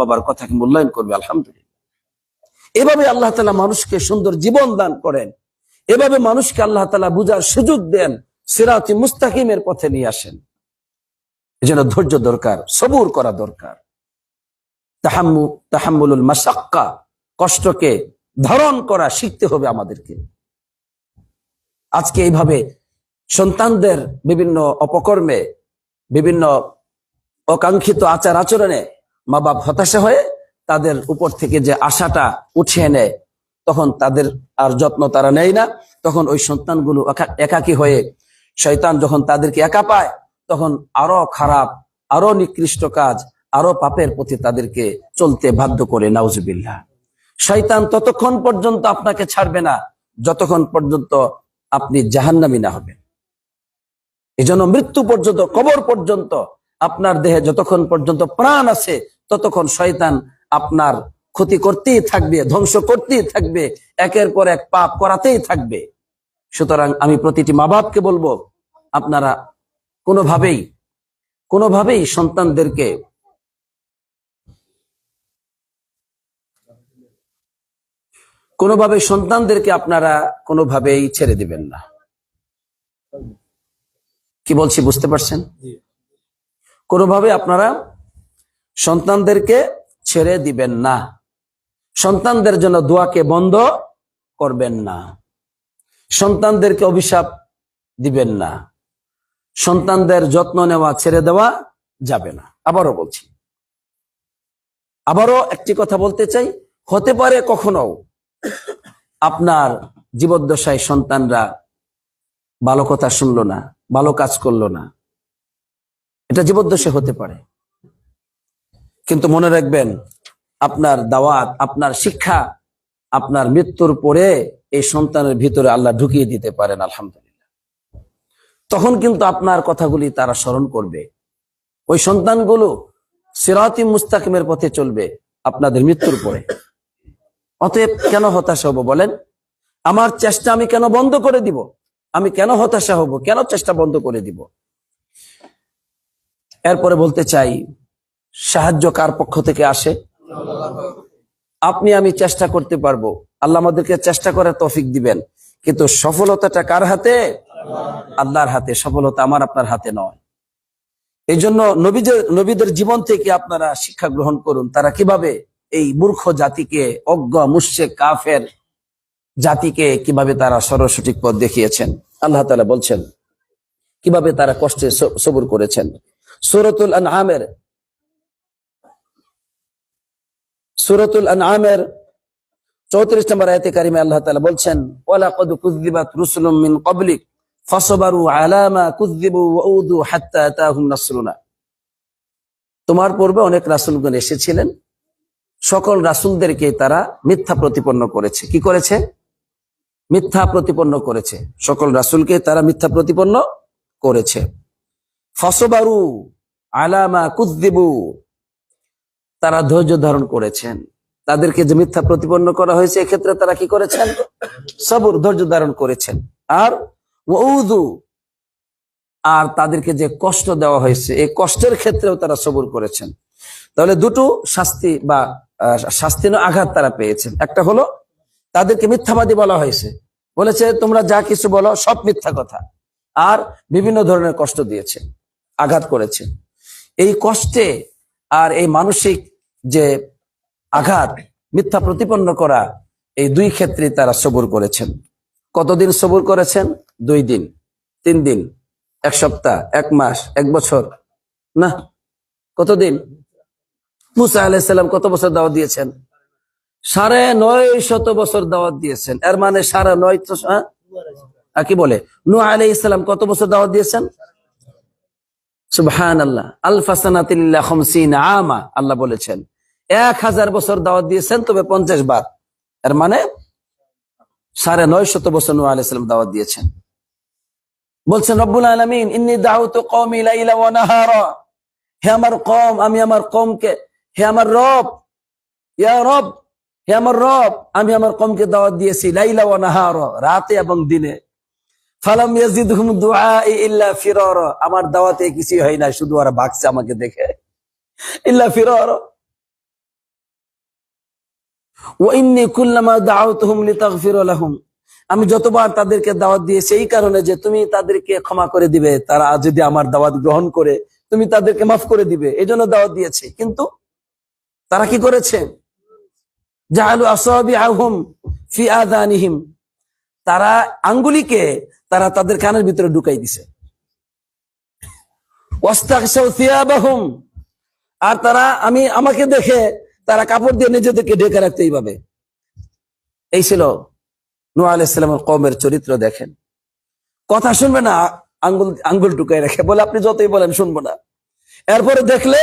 বাবার কথাকে মূল্যায়ন করবে? আলহামদুলিল্লাহ। এভাবে আল্লাহ তালা মানুষকে সুন্দর জীবন দান করেন। এভাবে মানুষকে আল্লাহ তালা বুঝার সুযোগ দেন, সিরাতি মুস্তাকিমের পথে নিয়ে আসেন। এজন্য ধৈর্য দরকার, সবুর করা দরকার। তাহাম্মু, তাহাম্মুলুল মাসাক্কা কষ্টকে ধারণ করা শিখতে হবে আমাদেরকে। আজকে এইভাবে সন্তানদের বিভিন্ন অপকর্মে, বিভিন্ন অকাঙ্ক্ষিত আচার আচরণে মা বাপ হতাশা হয়ে তাদের উপর থেকে যে আশাটা উঠিয়ে নেয়, তখন তাদের আর যত্ন তারা নেয় না। তখন ওই সন্তানগুলো একা- একাকী হয়ে শয়তান যখন তাদেরকে একা পায়, তখন আরও খারাপ, আরও নিকৃষ্ট কাজ, আরও পাপের প্রতি তাদেরকে চলতে বাধ্য করে, নাউজুবিল্লাহ। শয়তান ততক্ষণ পর্যন্ত আপনাকে ছাড়বে না, যতক্ষণ পর্যন্ত আপনি জাহান্নামি না হবেন। এই মৃত্যু পর্যন্ত, কবর পর্যন্ত, আপনার দেহে যতক্ষণ পর্যন্ত প্রাণ আছে ততক্ষণ শয়তান আপনার ক্ষতি করতেই থাকবে ধ্বংস করতেই থাকবে একের পর এক পাপ করাতেই থাকবে। সুতরাং আমি প্রতিটি মা বাপকে বলব আপনারা কোনোভাবেই কোনোভাবেই সন্তানদেরকে কোনোভাবে সন্তানদেরকে আপনারা কোনোভাবেই ছেড়ে দিবেন না। কি বলছি বুঝতে পারছেন? কোনোভাবে আপনারা সন্তানদেরকে ছেড়ে দিবেন না। সন্তানদের জন্য দোয়াকে বন্ধ করবেন না। সন্তানদেরকে অভিশাপ দিবেন না। সন্তানদের যত্ন নেওয়া, ছেড়ে দেওয়া যাবে না। আবারও বলছি। আবারও একটি কথা বলতে চাই। হতে পারে কখনো আপনার জীবদ্দশায় সন্তানরা ভালো কথা শুনলো না, ভালো কাজ করল না। এটা জীবদ্দশে হতে পারে। কিন্তু মনে রাখবেন, আপনার দাওয়াত, আপনার শিক্ষা, আপনার মৃত্যুর পরে এই সন্তানের ভিতরে আল্লাহ ঢুকিয়ে দিতে পারেন, আলহামদুলিল্লাহ। তখন কিন্তু আপনার কথাগুলি তারা স্মরণ করবে। ওই সন্তানগুলো সিরাতি মুস্তাকিমের পথে চলবে আপনাদের মৃত্যুর পরে। অতএব কেন হতাশা হব বলেন? আমার চেষ্টা আমি কেন বন্ধ করে দিব? আমি কেন হতাশা হব? কেন চেষ্টা বন্ধ করে দিব? এরপরে বলতে চাই সাহায্য কার পক্ষ থেকে আসে। আপনি, আমি চেষ্টা করতে পারব। আল্লাহ আমাদেরকে চেষ্টা করার তফিক দিবেন। কিন্তু সফলতাটা কার হাতে? আল্লাহর হাতে। সফলতা আমার, আপনার হাতে নয়। এই জন্য নবীদের নবীদের জীবন থেকে আপনারা শিক্ষা গ্রহণ করুন। তারা কীভাবে এই মূর্খ জাতিকে, অজ্ঞ মুশে কাফের জাতিকে কীভাবে তারা সরসঠিক পথ দেখিয়েছেন। আল্লাহ তালা বলছেন, কীভাবে তারা কষ্টে সবুর করেছেন। সুরতুল আনআমের সুরতুল আনআমের চৌত্রিশ নম্বর আয়তে কারিমে আল্লাহ তালা বলছেন ওয়ালা কদ কুযযিবাত রুসুলুম ক্বাবলিক ফাসবারু আলা মা কুযযিবু হাত্তা আতাহুম নাসরুনা। তোমার পূর্বে অনেক রাসূলগণ এসেছিলেন। সকল রাসুলদেরকে তারা মিথ্যা প্রতিপন্ন করেছে। কি করেছে? মিথ্যা প্রতিপন্ন করেছে। সকল রাসুলকে তারা মিথ্যা প্রতিপন্ন করেছে। ফসবারু আলামা কুদ্দিবু তারা ধৈর্য ধারণ করেছেন। তাদেরকে যে মিথ্যা প্রতিপন্ন করা হয়েছে, এক্ষেত্রে তারা কি করেছেন? সবর ধৈর্য ধারণ করেছেন। আর ওউদু আর তাদেরকে যে কষ্ট দেওয়া হয়েছে, এই কষ্টের ক্ষেত্রেও তারা সবর করেছেন। তাহলে দুটো শাস্তি বা শাস্তি আঘাত তারা পেয়েছেন। একটা হলো, তাদেরকে মিথ্যাবাদী বলা হয়েছে। বলেছে, তোমরা যা কিছু বলো, সব মিথ্যা কথা। আর বিভিন্ন ধরনের কষ্ট দিয়েছে, আঘাত করেছে। এই কষ্টে আর এই মানসিক যে আঘাত, মিথ্যা প্রতিপন্ন করা, এই দুই ক্ষেত্রে তারা সবুর করেছেন। কতদিন সবুর করেছেন? দুই দিন। তিন দিন। এক সপ্তাহ, এক মাস, এক বছর। না, কতদিন? মুসা আলাইসাল্লাম কত বছর দাওয়াত দিয়েছেন? সাড়ে নয় শত বছর দাওয়াত দিয়েছেন। এর মানে সাড়ে নয় তো হ্যাঁ? কি বলে? নু আলাই ইসলাম কত বছর দাওয়াত দিয়েছেন? সুবহান আল্লাহ আলফাসানাতিল্লাহ আমা, আল্লাহ বলেছেন। এক হাজার বছর দাওয়াত দিয়েছেন, তবে পঞ্চাশ বার। এর মানে সাড়ে নয় শত বছর নু আলাইসাল্লাম দাওয়াত দিয়েছেন। বলছেন, রব্বুল আলমিন, ইন্নি দাউত কওমি লাইলা হে আমার কম আমি আমার কমকে হে আমার রব, ইয়া রব, হে আমার রব, আমি আমার কমকে দাওয়াত দিয়েছি, লাইলা নাহারা, রাতে এবং দিনে। ফালাম আমার দাওয়াতে কিছুই হয় না শুধু আর ভাগছে আমাকে দেখে। ইল্লা ফিরারা। আমি যতবার তাদেরকে দাওয়াত দিয়েছি, এই কারণে যে তুমি তাদেরকে ক্ষমা করে দিবে, তারা যদি আমার দাওয়াত গ্রহণ করে, তুমি তাদেরকে মাফ করে দিবে, এই জন্য দাওয়াত দিয়েছে। কিন্তু তারা কি করেছে? তারা আঙ্গুলিকে তারা তাদের কানের ভিতরে ঢুকাই দিছে। আর তারা, আমি, আমাকে দেখে তারা কাপড় দিয়ে নিজেদেরকে ঢেকে রাখতে এইভাবে। এই ছিল নূহ আলাইসালামের কমের চরিত্র দেখেন। কথা শুনবে না, আঙ্গুল আঙ্গুল টুকাই রাখে। বলে, আপনি যতই বলেন, শুনব না। এরপরে দেখলে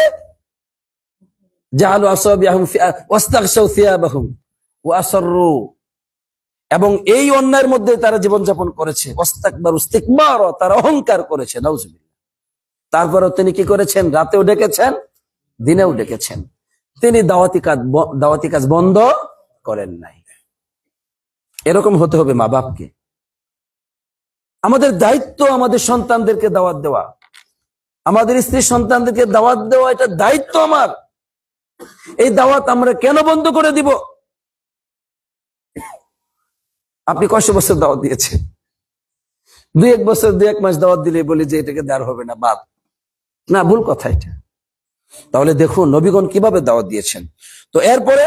এবং এই অন্যায়ের মধ্যে তারা জীবনযাপন করেছে। তারা অহংকার করেছে তারপরে তিনি কি করেছেন? রাতেও ডেকেছেন, দিনেও ডেকেছেন। তিনি দাওয়াতি কাজ দাওয়াতি কাজ বন্ধ করেন নাই। এরকম হতে হবে মা বাপকে। আমাদের দায়িত্ব আমাদের সন্তানদেরকে দাওয়াত দেওয়া। আমাদের স্ত্রী সন্তানদেরকে দাওয়াত দেওয়া, এটা দায়িত্ব আমার। এই দাওয়াত আমরা কেন বন্ধ করে দিব? আপনি কষ্ট বছর দাওয়াত দিয়েছেন? দুই এক বছর, দুই এক মাস দাওয়াত দিলে বলি যে এটাকে দেওয়ার হবে না, বাদ। না, ভুল কথা এটা। তাহলে দেখুন নবীগণ কীভাবে দাওয়াত দিয়েছেন। তো এরপরে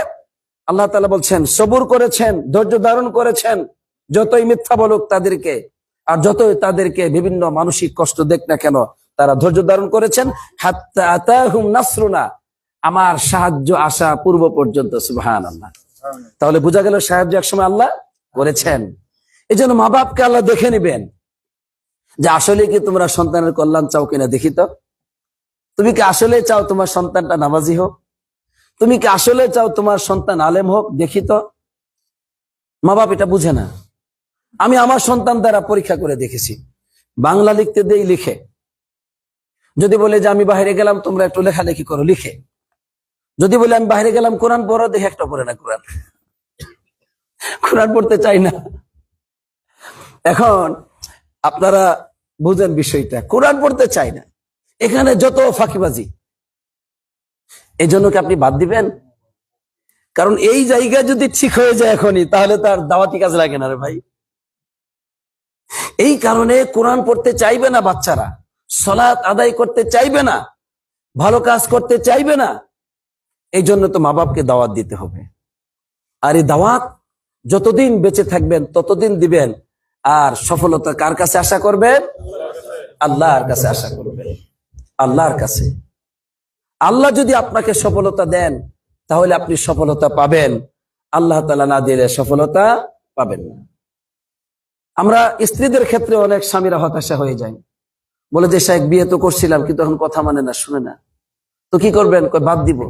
আল্লাহ তালা বলছেন সবুর করেছেন ধৈর্য ধারণ করেছেন যতই মিথ্যা বলুক তাদেরকে আর যতই তাদেরকে বিভিন্ন মানসিক কষ্ট দেখ না কেন তারা ধৈর্য ধারণ করেছেন। নাসরুনা আমার সাহায্য আসা পূর্ব পর্যন্ত সুবহান আল্লাহ তাহলে বোঝা গেল সাহায্য একসময় আল্লাহ করেছেন। এই জন্য মা বাপকে আল্লাহ দেখে নিবেন। যে আসলে কি তোমরা সন্তানের কল্যাণ চাও কিনা দেখি তো। তুমি কি আসলে চাও তোমার সন্তানটা নামাজি হোক? তুমি কি আসলে চাও তোমার সন্তান আলেম হোক? দেখি তো। মা বাপ এটা বুঝে না। আমি আমার সন্তান দ্বারা পরীক্ষা করে দেখেছি। বাংলা লিখতে দেই লিখে। যদি বলে যে আমি বাইরে গেলাম, তোমরা একটু লেখালেখি করো, লিখে। যদি বলে আমি বাইরে গেলাম, কোরআন পড়ো, দেখে একটা পড়ে না কোরআন। কোরআন পড়তে চাই না। এখন আপনারা বুঝেন বিষয়টা। কোরআন পড়তে চাই না। এখানে যত ফাঁকিবাজি এই জন্য কি আপনি বাদ দিবেন? কারণ এই জায়গা যদি ঠিক হয়ে যায় এখনই, তাহলে তার দাওয়াতি কাজ লাগে না রে ভাই। এই কারণে কোরআন পড়তে চাইবে না বাচ্চারা, সলাৎ আদায় করতে চাইবে না, ভালো কাজ করতে চাইবে না এই জন্য তো মা বাপকে দাওয়াত দিতে হবে। আর এই দাওয়াত যতদিন বেঁচে থাকবেন, ততদিন দিবেন। আর সফলতা কার কাছে আশা করবেন? আল্লাহর কাছে আশা করবেন। আল্লাহর কাছে। আল্লাহ যদি আপনাকে সফলতা দেন, তাহলে আপনি সফলতা পাবেন। আল্লাহ তালা না দিলে সফলতা পাবেন না। আমরা স্ত্রীদের ক্ষেত্রে অনেক স্বামীরা হতাশা হয়ে যায়। বলে যে সাহেব বিয়ে তো করছিলাম, কিন্তু এখন কথা মানে না, শুনে না। তো কি করবেন? বাদ দিব।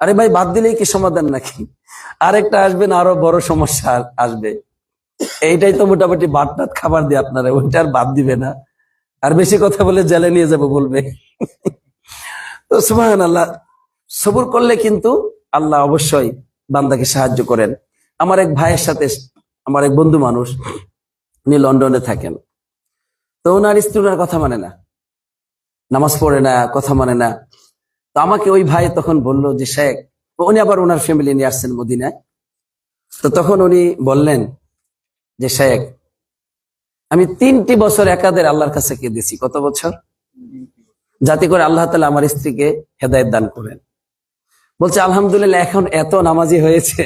আরে ভাই, বাদ দিলেই কি সমাধান নাকি? আরেকটা আসবেন আরও বড় সমস্যা আসবে। এইটাই তো মোটামুটি টাত খাবার দিয়ে আপনারা, ওইটা আর বাদ দিবে না। আর বেশি কথা বলে জেলে নিয়ে যাব বলবে। তো সুমান আল্লাহ সবুর করলে কিন্তু আল্লাহ অবশ্যই বান্দাকে সাহায্য করেন। আমার এক ভাইয়ের সাথে, আমার এক বন্ধু মানুষ, উনি লন্ডনে থাকেন। তো ওনার স্ত্রী ওনার কথা মানে না। নামাজ পড়ে না, কথা মানে না। তো আমাকে ওই ভাই তখন বলল যে, শেখ উনি আবার ওনার ফ্যামিলি নিয়ে আসছেন মদিনায়। তো তখন উনি বললেন যে, শেখ আমি তিনটি বছর একাদের আল্লাহর কাছে কেঁদেছি। কত বছর? যাতে করে আল্লাহ তালা আমার স্ত্রীকে হেদায়ত দান করেন। বলছে, আলহামদুলিল্লাহ, এখন এত নামাজি হয়েছে।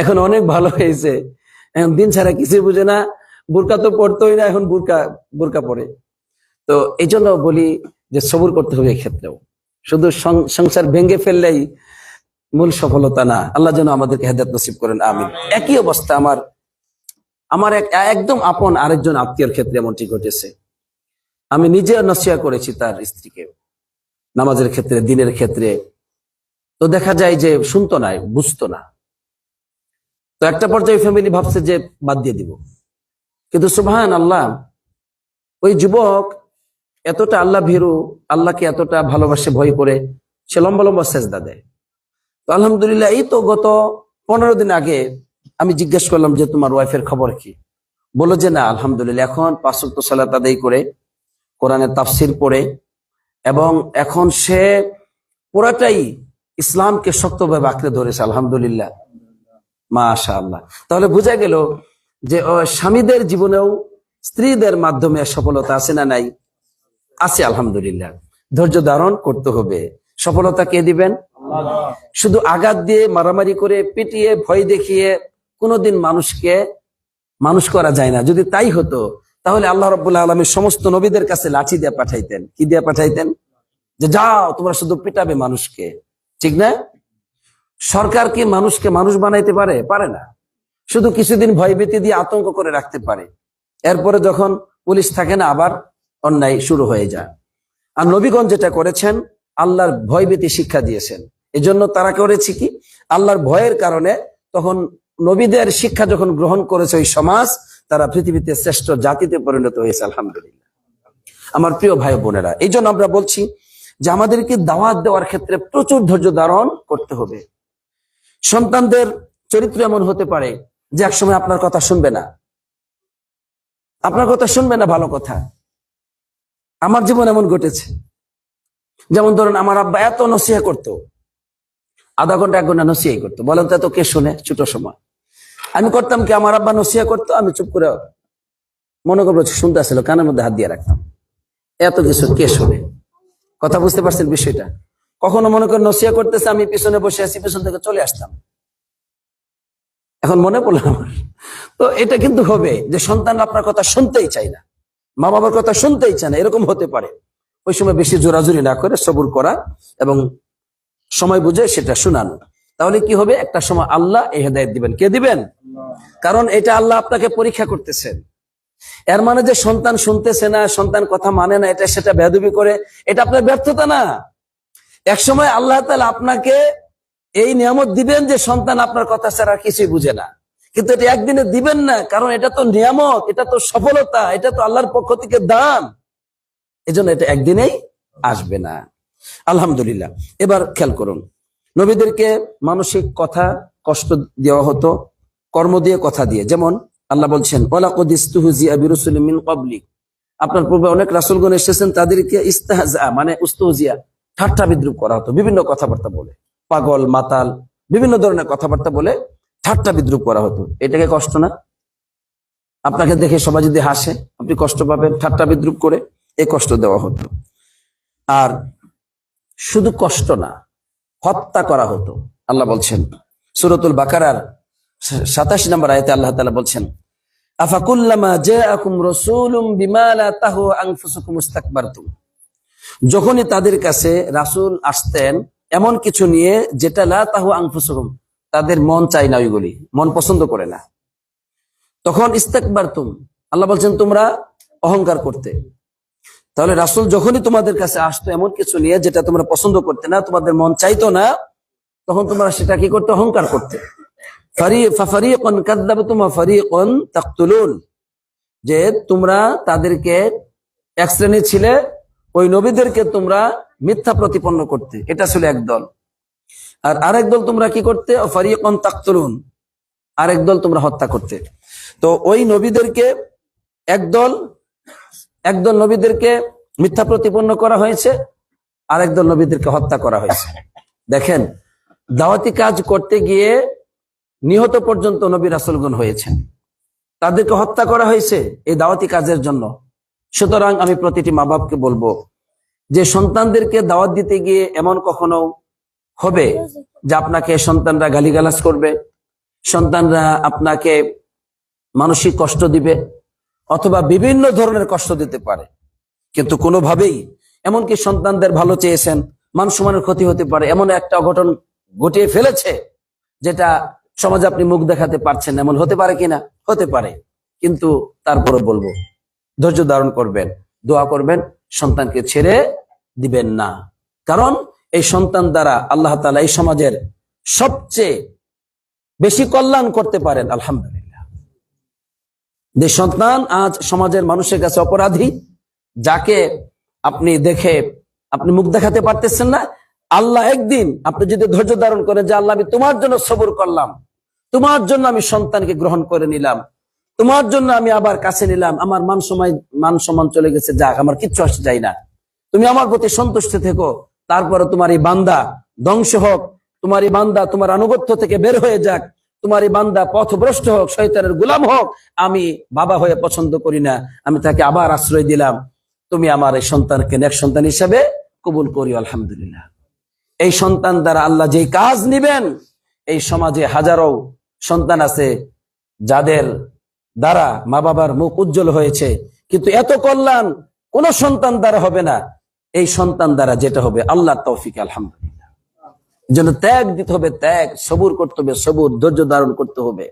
এখন অনেক ভালো হয়েছে। এখন দিন ছাড়া কিছুই বুঝে না। বুরকা তো পড়তোই না, এখন বুরকা বুরকা পড়ে। তো এই জন্য বলি যে সবুর করতে হবে এক্ষেত্রেও শুধু সংসার ভেঙে ফেললেই মূল সফলতা না। আল্লাহ যেন আমাদেরকে হেদায়ত নসিব করেন। আমিন। একই অবস্থা আমার আমার এক, একদম আপন আরেকজন আত্মীয়র ক্ষেত্রে এমনটি ঘটেছে। আমি নিজে নসিয়া করেছি তার স্ত্রীকে। নামাজের ক্ষেত্রে, দিনের ক্ষেত্রে। তো দেখা যায় যে শুনতো না, বুঝতো না। তো একটা পর্যায়ে ফ্যামিলি ভাবছে যে বাদ দিয়ে দিব। কিন্তু সুবহান আল্লাহ ওই যুবক এতটা আল্লাহ ভীরু, আল্লাহকে এতটা ভালোবাসে, ভয় করে, সে লম্বা লম্বা সেজদা দেয়। তো আলহামদুলিল্লাহ, এই তো গত পনেরো দিন আগে আমি জিজ্ঞেস করলাম যে তোমার ওয়াইফের খবর কি? বলল যে না আলহামদুলিল্লাহ এখন পাঁচক্ত সালাত আদায় করে কোরআনের তাফসির পড়ে এবং এখন সে পুরাটাই ইসলামকে শক্তভাবে আঁকড়ে ধরেছে আলহামদুলিল্লাহ। মাশা আল্লাহ তাহলে বোঝা গেল যে স্বামীদের জীবনেও স্ত্রীদের মাধ্যমে সফলতা আছে না নাই? আছে আলহামদুলিল্লাহ। ধৈর্য ধারণ করতে হবে। সফলতা কে দিবেন? শুধু আঘাত দিয়ে মারামারি করে পিটিয়ে ভয় দেখিয়ে কোনোদিন মানুষকে, মানুষ করা যায় না। যদি তাই হতো, তাহলে আল্লাহ রব্বুল্লাহ আলমীর সমস্ত নবীদের কাছে লাঠি দিয়ে পাঠাইতেন। কি দিয়ে পাঠাইতেন? যে যাও, তোমরা শুধু পিটাবে মানুষকে। ঠিক না? সরকার কি মানুষকে মানুষ বানাইতে পারে? পারে না। শুধু কিছুদিন ভয়ভীতি দিয়ে আতঙ্ক করে রাখতে পারে। এরপরে যখন পুলিশ থাকে না, আবার অন্যায় শুরু হয়ে যায়। আর নবীগঞ্জ যেটা করেছেন, আল্লাহর ভয়ভীতি শিক্ষা দিয়েছেন। এজন্য তারা করেছে কি? আল্লাহর ভয়ের কারণে তখন নবীদের শিক্ষা যখন গ্রহণ করেছে ওই সমাজ, তারা পৃথিবীতে শ্রেষ্ঠ জাতিতে পরিণত হয়েছে, আলহামদুলিল্লাহ। আমার প্রিয় ভাই বোনেরা, এই জন্য আমরা বলছি যে আমাদেরকে দাওয়াত দেওয়ার ক্ষেত্রে প্রচুর ধৈর্য ধারণ করতে হবে। সন্তানদের চরিত্র এমন হতে পারে যে একসময় আপনার কথা শুনবে না। আপনার কথা শুনবে না, ভালো কথা। আমার জীবন এমন ঘটেছে। যেমন ধরুন, আমার আব্বা এত নসিহা করতো। আধা ঘণ্টা, এক ঘণ্টা নসিহাই করতো। বলেন তো এত কে শুনে? ছোট সময়। আমি করতাম কি? আমার আব্বা নসিহা করতো, আমি চুপ করে মনে করব শুনতে আসছিল কানের মধ্যে হাত দিয়ে রাখতাম। এত কিছু কে শুনে? কথা বুঝতে পারছেন বিষয়টা? কখনো মনে করে নসিয়া করতেছে, আমি পিছনে বসে আছি, পিছন থেকে চলে আসতাম। এখন মনে পড়ল আমার। তো এটা কিন্তু হবে যে সন্তান আপনার কথা শুনতেই চায় না। মা বাবার কথা শুনতেই চায় না, এরকম হতে পারে। ওই সময় বেশি জোরাজুরি না করে সবুর করা এবং সময় বুঝে সেটা শোনানো। তাহলে কি হবে? একটা সময় আল্লাহ এই হেদায়ত দিবেন। কে দিবেন? কারণ এটা আল্লাহ আপনাকে পরীক্ষা করতেছেন। এর মানে যে সন্তান শুনতেছে না, সন্তান কথা মানে না, এটা সেটা বেদবি করে, এটা আপনার ব্যর্থতা না। এক সময় আল্লাহ তাআলা আপনাকে এই নিয়ামত দিবেন যে সন্তান আপনার কথা ছাড়া কিছুই বুঝে না। কিন্তু এটা একদিনে দিবেন না, কারণ এটা তো নিয়ামত, এটা তো সফলতা, এটা তো আল্লাহর পক্ষ থেকে দান। এজন্য এটা একদিনেই আসবে না। আলহামদুলিল্লাহ। এবার খেয়াল করুন, নবীদেরকে মানসিক কথা, কষ্ট দেওয়া হতো। কর্ম দিয়ে কথা দিয়ে। যেমন আল্লাহ বলছেন আপনার পূর্বে অনেক রাসূলগণ এসেছেন, তাদেরকে ইস্তাহজা মানে উস্তুহজিয়া ঠাট্টা বিদ্রুপ করা হতো। বিভিন্ন কথাবার্তা বলে, পাগল, মাতাল, বিভিন্ন ধরনের কথাবার্তা বলে ঠাট্টা বিদ্রুপ করা হতো। এটাকে কষ্ট না? আপনাকে দেখে সবাই যদি হাসে, আপনি কষ্ট পাবেন, ঠাট্টা বিদ্রুপ করে এ কষ্ট দেওয়া হতো। আর শুধু কষ্ট না, হত্যা করা হতো। আল্লাহ বলছেন, সুরতুল বাকারার সাতাশি নম্বর আয়তে আল্লাহ তাআলা বলছেন যখনই তাদের কাছে রাসূল আসতেন, এমন কিছু নিয়ে যেটা লা তাহু আনফুসুকুম, তাদের মন চাই না ওইগুলি, মন পছন্দ করে না। তখন আল্লাহ বলছেন, তোমরা অহংকার করতে। তাহলে রাসুল যখনই তোমাদের কাছে আসতো, এমন কিছু নিয়ে যেটা তোমরা পছন্দ করতে না, তোমাদের মন চাইতো না, তখন তোমরা সেটা কি করতে? অহংকার করতে। যে তোমরা তাদেরকে এক শ্রেণি ছিলে, ওই নবীদেরকে তোমরা মিথ্যা প্রতিপন্ন করতে। এটা ছিল এক দল। আর আরেক দল তোমরা কি করতে? ফারিকুন তাকতুলুন। আরেক দল তোমরা হত্যা করতে। তো ওই নবীদেরকে একদল একদল নবীদেরকে মিথ্যা প্রতিপন্ন করা হয়েছে, আরেক দল নবীদেরকে হত্যা করা হয়েছে। দেখেন, দাওয়াতি কাজ করতে গিয়ে নিহত পর্যন্ত নবী রাসুলগণ হয়েছেন। তাদেরকে হত্যা করা হয়েছে এই দাওয়াতি কাজের জন্য। সুতরাং আমি প্রতিটি মা বাপকে বলব যে সন্তানদেরকে দাওয়াত দিতে গিয়ে এমন কখনো হবে যে আপনাকে সন্তানরা গালিগালাজ করবে, সন্তানরা আপনাকে মানসিক কষ্ট দিবে অথবা বিভিন্ন ধরনের কষ্ট দিতে পারে। কিন্তু কোনোভাবেই এমনকি সন্তানদের ভালো চেয়েছেন মান সম্মানের ক্ষতি হতে পারে, এমন একটা অঘটন ঘটিয়ে ফেলেছে যেটা সমাজে আপনি মুখ দেখাতে পারছেন, এমন হতে পারে কিনা? হতে পারে। কিন্তু তারপরে বলব, ধৈর্য ধারণ করবেন, দোয়া করবেন, সন্তানকে ছেড়ে দিবেন না। কারণ এই সন্তান দ্বারা আল্লাহ তাআলা এই সমাজের সবচেয়ে বেশি কল্যাণ করতে পারেন, আলহামদুলিল্লাহ। যে সন্তান আজ সমাজের মানুষের কাছে অপরাধী, যাকে আপনি দেখে আপনি মুখ দেখাতে পারতেছেন না আল্লাহ একদিন, আপনি যদি ধৈর্য ধারণ করেন যে আল্লাহ আমি তোমার জন্য সবর করলাম, তোমার জন্য আমি সন্তানকে গ্রহণ করে নিলাম, তোমার জন্য আমি আবার কাছে নিলাম, আমার মান সময় মান সম্মান চলে গেছে, যাক, আমার কিচ্ছু আসে যায় না। তুমি আমার প্রতি সন্তুষ্ট থেকো, তারপরে তোমার এই বান্দা ধ্বংস হোক, তোমার এই বান্দা তোমার আনুগত্য থেকে বের হয়ে যাক, তোমার এই বান্দা পথভ্রষ্ট হোক, শয়তানের গোলাম হোক, আমি বাবা হয়ে পছন্দ করি না, আমি তাকে আবার আশ্রয় দিলাম। তুমি আমার এই সন্তানকে নেক সন্তান হিসাবে কবুল করি আলহামদুলিল্লাহ। এই সন্তান দ্বারা আল্লাহ যে কাজ নিবেন, এই সমাজে হাজারো সন্তান আছে যাদের দ্বারা মা বাবার মুখ উজ্জ্বল হয়েছে। কিন্তু এত কল্যাণ কোন সন্তান দ্বারা হবে না। এই সন্তান দ্বারা যেটা হবে আল্লাহ তৌফিক, আলহামদুলিল্লাহ। জন্য ত্যাগ দিতে হবে, ত্যাগ, সবুর করতে হবে, সবুর, ধৈর্য ধারণ করতে হবে।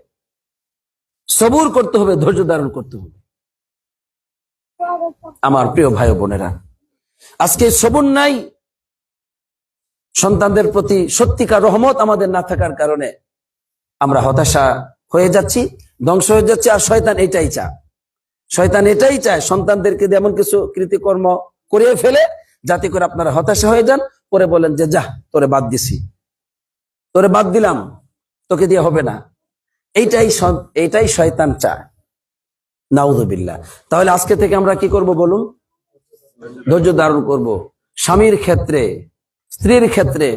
সবুর করতে হবে, ধৈর্য ধারণ করতে হবে। আমার প্রিয় ভাই বোনেরা, আজকে সবুর নাই সন্তানদের প্রতি সত্যিকার রহমত আমাদের না থাকার কারণে আমরা হতাশা হয়ে যাচ্ছি, ধ্বংস হয়ে যাচ্ছে, আর শয়তান এটাই চা শয়তান এটাই চায় সন্তানদেরকে এমন কিছু কৃতিকর্ম করিয়ে ফেলে, যাতে করে আপনারা হতাশা হয়ে যান, পরে বলেন যে যা তোরে বাদ দিছি। তোরে বাদ দিলাম, তোকে দিয়ে হবে না। এইটাই এইটাই শয়তান চায়। নাউদুবিল্লাহ তাহলে আজকে থেকে আমরা কি করব বলুন? ধৈর্য ধারণ করব। স্বামীর ক্ষেত্রে স্ত্রীর ক্ষেত্রে,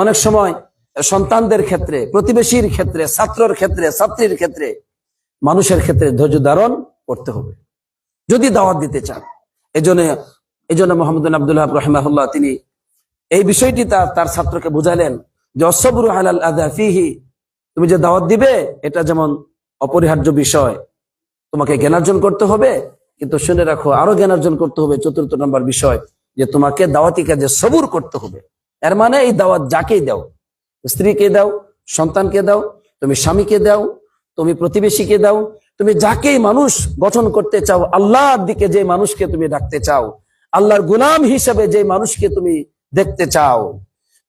অনেক সময় সন্তানদের ক্ষেত্রে, প্রতিবেশীর ক্ষেত্রে, ছাত্রর ক্ষেত্রে, ছাত্রীর ক্ষেত্রে মানুষের ক্ষেত্রে ধৈর্য ধারণ করতে হবে। যদি দাওয়াত দিতে চান, এজন্য এই জন্য মোহাম্মদ আবদুল্লাহ রহমাহুল্লাহ তিনি এই বিষয়টি তার তার ছাত্রকে বুঝালেন যে অসবরু আদা তুমি যে দাওয়াত দিবে, এটা যেমন অপরিহার্য বিষয়, তোমাকে জ্ঞানার্জন করতে হবে, কিন্তু শুনে রাখো, আরও জ্ঞানার্জন করতে হবে, চতুর্থ নম্বর বিষয় যে, তোমাকে দাওয়াতি কাজে সবুর করতে হবে। এর মানে এই দাওয়াত যাকেই দাও? স্ত্রীকে দাও, সন্তানকে দাও, তুমি স্বামীকে দাও, তুমি প্রতিবেশীকে দাও, তুমি যাকেই মানুষ গঠন করতে চাও, আল্লাহর দিকে যে মানুষকে তুমি ডাকতে চাও, আল্লাহর গুলাম হিসেবে যে মানুষকে তুমি দেখতে চাও,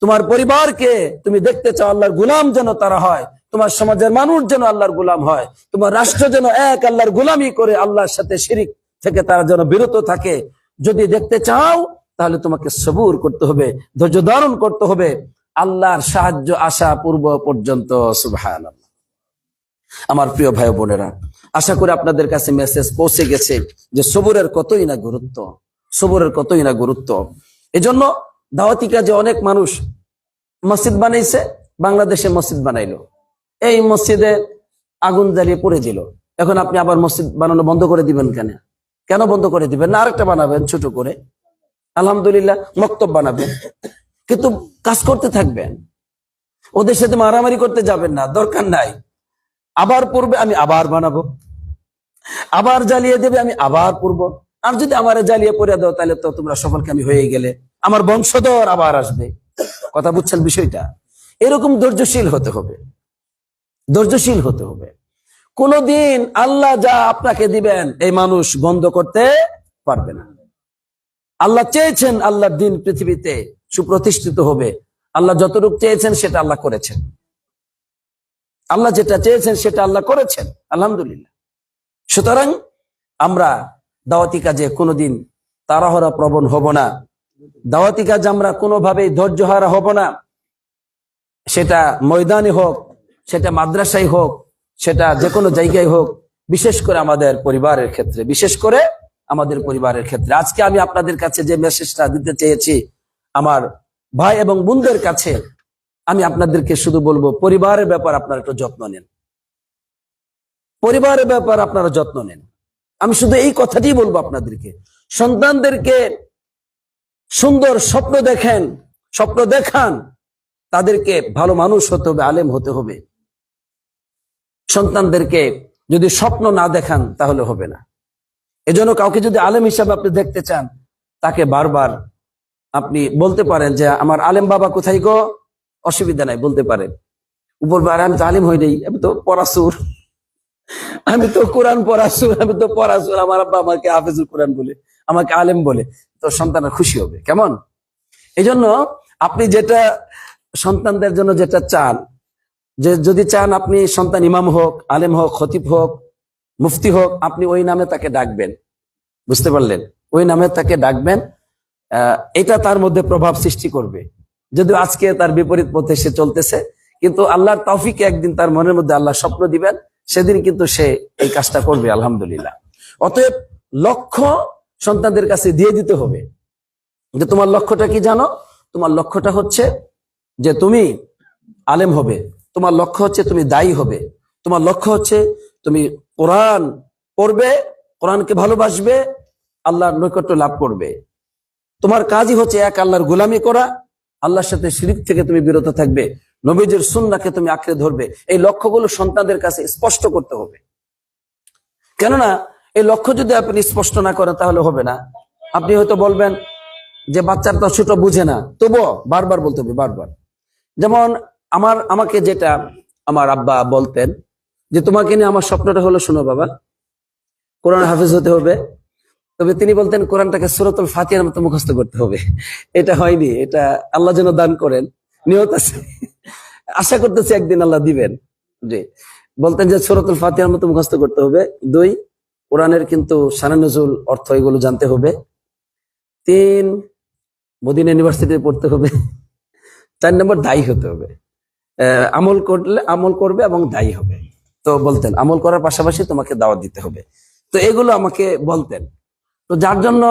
তোমার পরিবারকে তুমি দেখতে চাও, আল্লাহর গুলাম যেন তারা হয়, তোমার সমাজের মানুষ যেন আল্লাহর গুলাম হয়, তোমার রাষ্ট্র যেন এক, আল্লাহর গুলামি করে আল্লাহর সাথে শিরিক থেকে তারা যেন বিরত থাকে। যদি দেখতে চাও তাহলে তোমাকে সবুর করতে হবে, ধৈর্য ধারণ করতে হবে। আল্লাহর সাহায্য আসা পূর্ব পর্যন্ত আমার প্রিয় ভাই বোনেরা, আশা করি আপনাদের কাছে মেসেজ পৌঁছে গেছে যে সবুরের কতই না গুরুত্ব, সবুরের কতই না গুরুত্ব। এজন্য দাওয়াতি কাজে অনেক মানুষ মসজিদ বানাইছে, বাংলাদেশে মসজিদ বানাইলো। এই মসজিদে আগুন জ্বালিয়ে পড়ে দিল। এখন আপনি আবার মসজিদ বানানো বন্ধ করে দিবেন কেন? কেন বন্ধ করে দিবেন না? আরেকটা বানাবেন ছোট করে। আলহামদুলিল্লাহ, মক্তব বানাবেন কিন্তু কাজ করতে থাকবেন। ওদের সাথে মারামারি করতে যাবেন না, দরকার নাই। আবার পূর্বে আমি আবার বানাবো। আবার জ্বালিয়ে দেবে, আমি আবার পূর্ব আর যদি আমার জ্বালিয়ে পড়ে দাও, তাহলে তো তোমরা সফলকে আমি হয়ে গেলে। আমার বংশধর আবার আসবে। কথা বুঝছেন বিষয়টা? এরকম ধৈর্যশীল হতে হবে। ধৈর্যশীল হতে হবে। কোনদিন আল্লাহ যা আপনাকে দিবেন, এই মানুষ বন্ধ করতে পারবে না। আল্লাহ চেয়েছেন আল্লাহর দিন পৃথিবীতে সুপ্রতিষ্ঠিত হবে। আল্লাহ যতটুকু চেয়েছেন সেটা আল্লাহ করেছেন। আল্লাহ যেটা চেয়েছেন সেটা আল্লাহ করেছেন, আলহামদুলিল্লাহ। সুতরাং আমরা দাওয়াতি কাজে কোনোদিন তাড়াহরা প্রবণ হব না। দাওয়াতি কাজ আমরা কোনোভাবেই ধৈর্যহারা হব না। সেটা ময়দানে হোক, সেটা মাদ্রাসায় হোক, সেটা যে কোনো জায়গায় হোক, বিশেষ করে আমাদের পরিবারের ক্ষেত্রে। বিশেষ করে আমাদের পরিবারের ক্ষেত্রে। আজকে আমি আপনাদের কাছে যে মেসেজটা দিতে চেয়েছি, আমার ভাই এবং বোনদের কাছে, আমি আপনাদেরকে শুধু বলব, পরিবারের ব্যাপার আপনারা একটু যত্ন নেন। পরিবারের ব্যাপার আপনারা যত্ন নেন। আমি শুধু এই কথাটি বলব আপনাদেরকে। সন্তানদেরকে সুন্দর স্বপ্ন দেখেন, স্বপ্ন দেখান, তাদেরকে ভালো মানুষ হতে হবে, আলেম হতে হবে। সন্তানদেরকে যদি স্বপ্ন না দেখান, তাহলে হবে না। এজন্য কাউকে যদি আলেম হিসাবে আপনি দেখতে চান, তাকে বারবার আপনি বলতে পারেন যে, আমার আলেম বাবা কোথায় গো? অসুবিধা নাই, বলতে পারেন। উপর আমি তো আলিম হই নাই, আমি তো পড়াশুর আমি তো কোরআন পড়াশুর আমি তো পড়াশুর আমার আব্বা আমাকে হাফেজুল কোরআন বলে, আমাকে আলেম বলে, তো সন্তানের খুশি হবে। কেমন? এই আপনি যেটা সন্তানদের জন্য যেটা চান, যে যদি চান আপনি সন্তান ইমাম হোক, আলেম হোক, খতিব হোক মুফতি হোক, আপনি ওই নামে তাকে ডাকবেন। বুঝতে পারলেন? ওই নামে তাকে ডাকবেন এটা তার মধ্যে প্রভাব সৃষ্টি করবে। যদিও আজকে তার বিপরীত পথে সে চলতেছে, কিন্তু আল্লাহর তৌফিকে একদিন তার মনের মধ্যে আল্লাহ স্বপ্ন দিবেন, সেদিন কিন্তু সে এই কাজটা করবে, আলহামদুলিল্লাহ। অতএব লক্ষ্য সন্তানদের কাছে দিয়ে দিতে হবে। যে তোমার লক্ষ্যটা কি জানো? তোমার লক্ষ্যটা হচ্ছে যে তুমি আলেম হবে, তোমার লক্ষ্য হচ্ছে তুমি দায়ী হবে, তোমার লক্ষ্য হচ্ছে তুমি কোরআন পড়বে, কোরআনকে ভালোবাসবে, আল্লাহর নৈকট্য লাভ করবে। তোমার কাজই হচ্ছে এক, আল্লাহর গোলামি করা, আল্লাহর সাথে শিরিক থেকে তুমি বিরত থাকবে, নবীজের সুন্নাকে তুমি আঁকড়ে ধরবে। এই লক্ষ্যগুলো সন্তানদের কাছে স্পষ্ট করতে হবে। কেননা, এই লক্ষ্য যদি আপনি স্পষ্ট না করেন, তাহলে হবে না। আপনি হয়তো বলবেন যে, বাচ্চার তো ছোট, বুঝে না। তবুও বারবার বলতে হবে, বারবার। যেমন আমার, আমাকে যেটা আমার আব্বা বলতেন যে তোমাকে নিয়ে আমার স্বপ্নটা হলো, শোনো বাবা, কোরআন হাফিজ হতে হবে। তবে তিনি বলতেন, কোরআনটাকে সুরতুল ফাতিহার মতো মুখস্থ করতে হবে। এটা হয়নি, এটা আল্লাহ যেন দান করেন। নিয়ত আছে। আশা করতেছি একদিন আল্লাহ দিবেন। জি। বলতেন যে সুরতুল ফাতিহার মতো মুখস্থ করতে হবে। দুই, কোরআনের কিন্তু সানা নজুল অর্থ এগুলো জানতে হবে। তিন, মদিনা ইউনিভার্সিটি পড়তে হবে। চার নম্বর, দায়ী হতে হবে। আমল করলে আমল করবে এবং দায়ী হবে। তো বলতেন, আমল করার পাশাপাশি তোমাকে দাওয়াত দিতে হবে। তো এগুলো আমাকে বলতেন। তো যার জন্য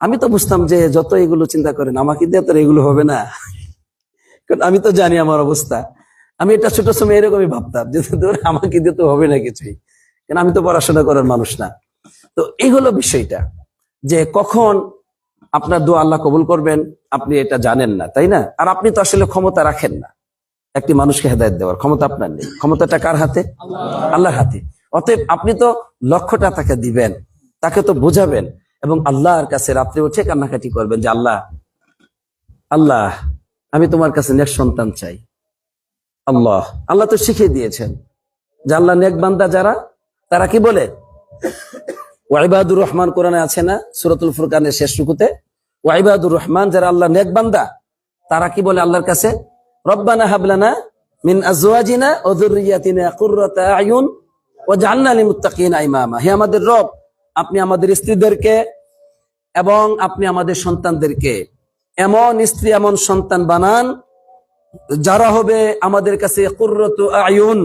আমি তো বুঝতাম যে যত এগুলো চিন্তা করেন, আমাকে দিয়ে তো এগুলো হবে না। আমি তো জানি আমার অবস্থা। আমি এটা ছোট সময় এরকমই ভাবতাম যে আমাকে দিয়ে তো হবে না কিছুই। কারণ আমি তো পড়াশোনা করার মানুষ না। তো এগুলো বিষয়টা, যে কখন আপনার দোয়া আল্লাহ কবুল করবেন, আপনি এটা জানেন না, তাই না? আর আপনি তো আসলে ক্ষমতা রাখেন না। একটি মানুষকে হেদায়ত দেওয়ার ক্ষমতা আপনার নেই। ক্ষমতাটা কার হাতে? আল্লাহর হাতে। অতএব আপনি তো লক্ষ্যটা তাকে দিবেন, তাকে তো বোঝাবেন এবং আল্লাহর কাছে রাত্রে উঠে কান্নাকাটি করবেন যে, আল্লাহ আল্লাহ, আমি তোমার কাছে নেক সন্তান চাই। আল্লাহ আল্লাহ তো শিখিয়ে দিয়েছেন যে, আল্লাহ নেক বান্দা যারা, তারা কি বলে? ওয়াইবাদুর রহমান কোরআনে আছে না, সুরতুল ফুরকানের শেষ রুকুতে? ওয়াইবাদুর রহমান যারা আল্লাহ নেক বান্দা, তারা কি বলে আল্লাহর কাছে? রব্বানা হাবলানা মিন আজওয়াজিনা ওয়া যুররিয়াতিনা কুররাতা আয়ুন ওয়াজআলনা লিলমুত্তাকিনা ইমামা। হে আমাদের রব, আপনি আমাদের স্ত্রীদেরকে এবং আপনি আমাদের সন্তানদেরকে এমন স্ত্রী, এমন সন্তান বানান, যারা হবে আমাদের কাছে কুর্রত আয়ুন,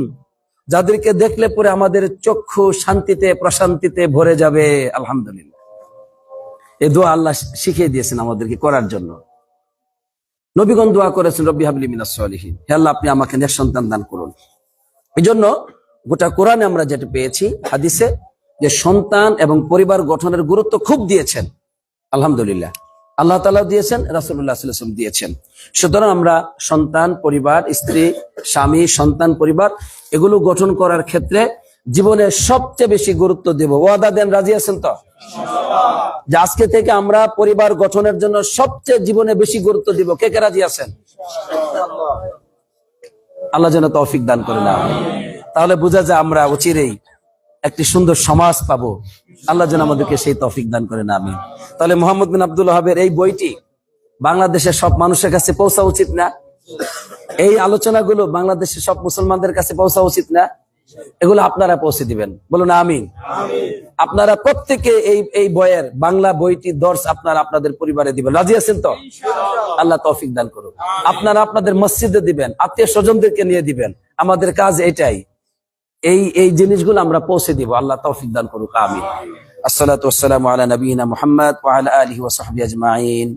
যাদেরকে দেখলে পরে আমাদের চক্ষু শান্তিতে, প্রশান্তিতে ভরে যাবে। আলহামদুলিল্লাহ। এ দোয়া আল্লাহ শিখিয়ে দিয়েছেন আমাদেরকে করার জন্য। নবীগণ দোয়া করেছেন, রব্বি হাবলি মিনাস সলিহীন। হে আল্লাহ, আপনি আমাকে নেক সন্তান দান করুন। এই জন্য গোটা কোরআনে আমরা যেটা পেয়েছি, হাদিসে, যে সন্তান এবং পরিবার গঠনের গুরুত্ব খুব দিয়েছেন। আলহামদুলিল্লাহ। আল্লাহ তালা দিয়েছেন রাসুল্লাহ সাল্লাম দিয়েছেন। সুতরাং আমরা সন্তান, পরিবার, স্ত্রী, স্বামী, সন্তান, পরিবার, এগুলো গঠন করার ক্ষেত্রে জীবনে সবচেয়ে বেশি গুরুত্ব দেব। ওয়াদা দেন, রাজি আছেন তো? আজকে থেকে আমরা পরিবার গঠনের জন্য সবচেয়ে জীবনে বেশি গুরুত্ব দিব। কে কে রাজি আছেন? আল্লাহ যেন তৌফিক দান করে না তাহলে বোঝা যায় আমরা অচিরেই একটি সুন্দর সমাজ পাবো। আল্লাহ যেন আমাদেরকে সেই তৌফিক দান করে না আমি তাহলে মোহাম্মদ বিন আব্দুল হাবের এই বইটি বাংলাদেশের সব মানুষের কাছে পৌঁছা উচিত না? এই আলোচনাগুলো বাংলাদেশের সব মুসলমানদের কাছে পৌঁছা উচিত না? এগুলো আপনারা পৌঁছে দিবেন। বলুন আমিন। আপনারা প্রত্যেকে এই এই বইয়ের বাংলা বইটি, দর্শ আপনারা আপনাদের পরিবারে দিবেন। রাজি আছেন তো? আল্লাহ তৌফিক দান করুন আপনারা আপনাদের মসজিদে দিবেন, আত্মীয় স্বজনদেরকে নিয়ে দিবেন। আমাদের কাজ এটাই। এই এই জিনিসগুলো আমরা পৌঁছে দিব। আল্লাহ তৌফিক দান করুক, আমিন। ওয়াসসালামু আলা নবিয়িনা মুহাম্মদ আলিহি ওয়া সাহবিহি আজমাইন।